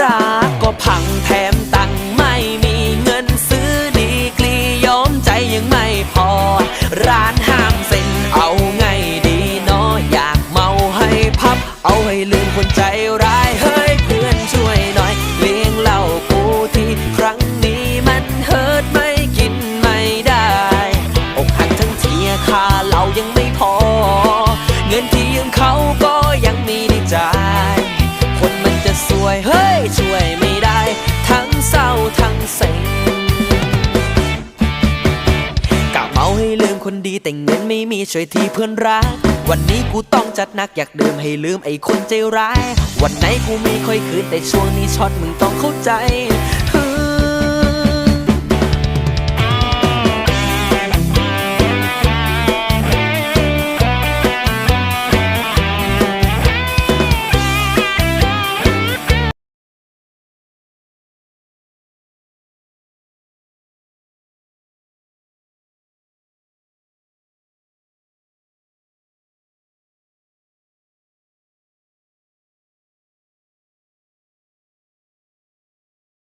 รักก็พังแถมตังไม่มีเงินซื้อดีกรียอมใจยังไม่พอ ร้านห้ามเซ็นเอาไงดีเนาะอยากเมาให้พับ เอาให้ลืมคนใจร้ายเฮ้ยเพื่อนช่วยหน่อย เลี้ยงเหล้ากูทีครั้งนี้มันเฮิร์ตไม่กินไม่ได้อกหักทั้งเทีค่าล วยเฮ้ยช่วยไม่ได้ ทั้งเศร้าทั้งเซ็งกะเมาให้ลืมคนดีแต่เงินไม่มีช่วยทีเพื่อนรัก วันนี้กูต้องจัดหนักอยากดื่มให้ลืมไอ้คนใจร้าย วันไหนกูไม่ค่อยคืนแต่ช่วงนี้ช็อตมึงต้องเข้าใจ